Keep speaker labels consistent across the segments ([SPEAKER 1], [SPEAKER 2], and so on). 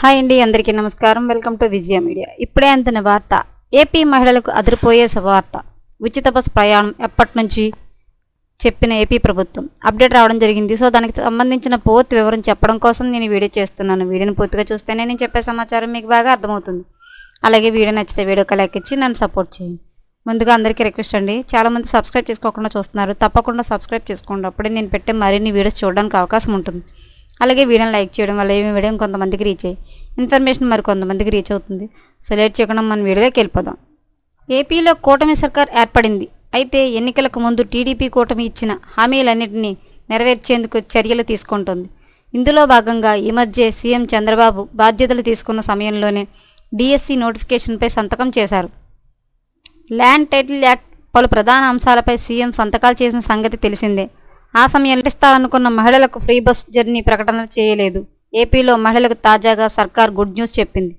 [SPEAKER 1] Hi అండి అందరికీ నమస్కారం. Welcome to Vijaya Media. ఇప్పుడే అందిన వార్త ఏపీ మహిళలకు అదిరిపోయే వార్త. ఉచిత బస్ ప్రయాణం ఎప్పటి నుంచి చెప్పిన ఏపీ ప్రభుత్వం. అప్డేట్ రావడం జరిగింది. సో దానికి సంబంధించిన పూర్తి వివరం చెప్పడం కోసం నేను వీడియో చేస్తున్నాను. వీడియోని పూర్తిగా చూస్తేనే నేను చెప్పే సమాచారం మీకు బాగా అర్థమవుతుంది. అలాగే వీడియో నచ్చితే వీడియోకి లైక్ ఇచ్చి నన్ను సపోర్ట్ చేయండి. ముందుగా అందరికీ రిక్వెస్ట్ అండి చాలామంది సబ్స్క్రైబ్ చేసుకోకుండా చూస్తున్నారు. తప్పకుండా సబ్స్క్రైబ్ చేసుకోండి. అప్పుడే నేను పెట్టే మరిన్ని వీడియోస్ చూడడానికి అవకాశం ఉంటుంది. అలాగే వీడియోని లైక్ చేయడం వల్ల ఏమి వీడియో కొంతమందికి రీచ్ అయ్యి ఇన్ఫర్మేషన్ మరి కొంతమందికి రీచ్ అవుతుంది. సో లేట్ చేయకుండా మనం వీడియోలోకి వెళ్ళిపోదాం. ఏపీలో కూటమి సర్కార్ ఏర్పడింది. అయితే ఎన్నికలకు ముందు టీడీపీ కూటమి ఇచ్చిన హామీలన్నింటినీ నెరవేర్చేందుకు చర్యలు తీసుకుంటోంది. ఇందులో భాగంగా ఈ మధ్య సీఎం చంద్రబాబు బాధ్యతలు తీసుకున్న సమయంలోనే డిఎస్సి నోటిఫికేషన్పై సంతకం చేశారు. ల్యాండ్ టైటిల్ యాక్ట్ పలు ప్రధాన అంశాలపై సీఎం సంతకాలు చేసిన సంగతి తెలిసిందే. ఆ సమయంలో ఇస్తారనుకున్న మహిళలకు ఫ్రీ బస్ జర్నీ ప్రకటనలు చేయలేదు. ఏపీలో మహిళలకు తాజాగా సర్కార్ గుడ్ న్యూస్ చెప్పింది.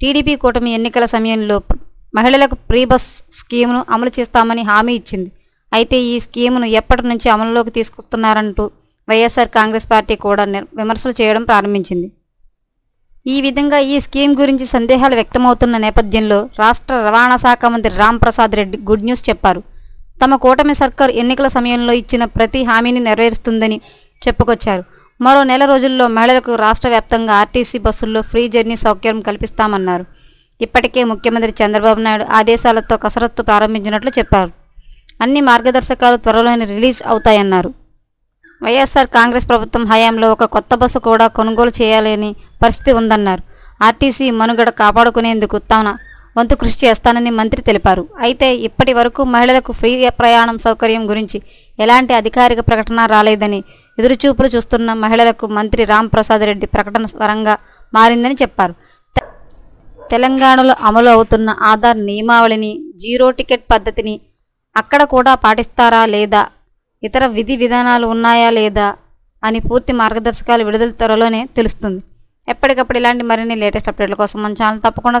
[SPEAKER 1] టీడీపీ కూటమి ఎన్నికల సమయంలో మహిళలకు ఫ్రీ బస్ స్కీమును అమలు చేస్తామని హామీ ఇచ్చింది. అయితే ఈ స్కీమును ఎప్పటి నుంచి అమలులోకి తీసుకొస్తున్నారంటూ వైఎస్ఆర్ కాంగ్రెస్ పార్టీ కూడా విమర్శలు చేయడం ప్రారంభించింది. ఈ విధంగా ఈ స్కీమ్ గురించి సందేహాలు వ్యక్తమవుతున్న నేపథ్యంలో రాష్ట్ర రవాణా శాఖ మంత్రి రామ్ ప్రసాద్ రెడ్డి గుడ్ న్యూస్ చెప్పారు. తమ కూటమి సర్కార్ ఎన్నికల సమయంలో ఇచ్చిన ప్రతి హామీని నెరవేరుస్తుందని చెప్పుకొచ్చారు. మరో నెల రోజుల్లో మహిళలకు రాష్ట్ర వ్యాప్తంగా ఆర్టీసీ బస్సుల్లో ఫ్రీ జర్నీ సౌకర్యం కల్పిస్తామన్నారు. ఇప్పటికే ముఖ్యమంత్రి చంద్రబాబు నాయుడు ఆదేశాలతో కసరత్తు ప్రారంభించినట్లు చెప్పారు. అన్ని మార్గదర్శకాలు త్వరలోనే రిలీజ్ అవుతాయన్నారు. వైఎస్ఆర్ కాంగ్రెస్ ప్రభుత్వం హయాంలో ఒక కొత్త బస్సు కూడా కొనుగోలు చేయాలని పరిస్థితి ఉందన్నారు. ఆర్టీసీ మనుగడ కాపాడుకునేందుకు తన వంతు కృషి చేస్తానని మంత్రి తెలిపారు. అయితే ఇప్పటి వరకు మహిళలకు ఫ్రీ ప్రయాణం సౌకర్యం గురించి ఎలాంటి అధికారిక ప్రకటన రాలేదని ఎదురుచూపులు చూస్తున్న మహిళలకు మంత్రి రామ్ ప్రసాద్ రెడ్డి ప్రకటన వరంగా మారిందని చెప్పారు. తెలంగాణలో అమలు అవుతున్న ఆధార్ నియమావళిని జీరో టికెట్ పద్ధతిని అక్కడ కూడా పాటిస్తారా లేదా ఇతర విధి విధానాలు ఉన్నాయా లేదా అని పూర్తి మార్గదర్శకాలు విడుదల త్వరలోనే తెలుస్తుంది. ఎప్పటికప్పుడు ఇలాంటి మరిన్ని లేటెస్ట్ అప్డేట్ల కోసం మన ఛానల్ తప్పకుండా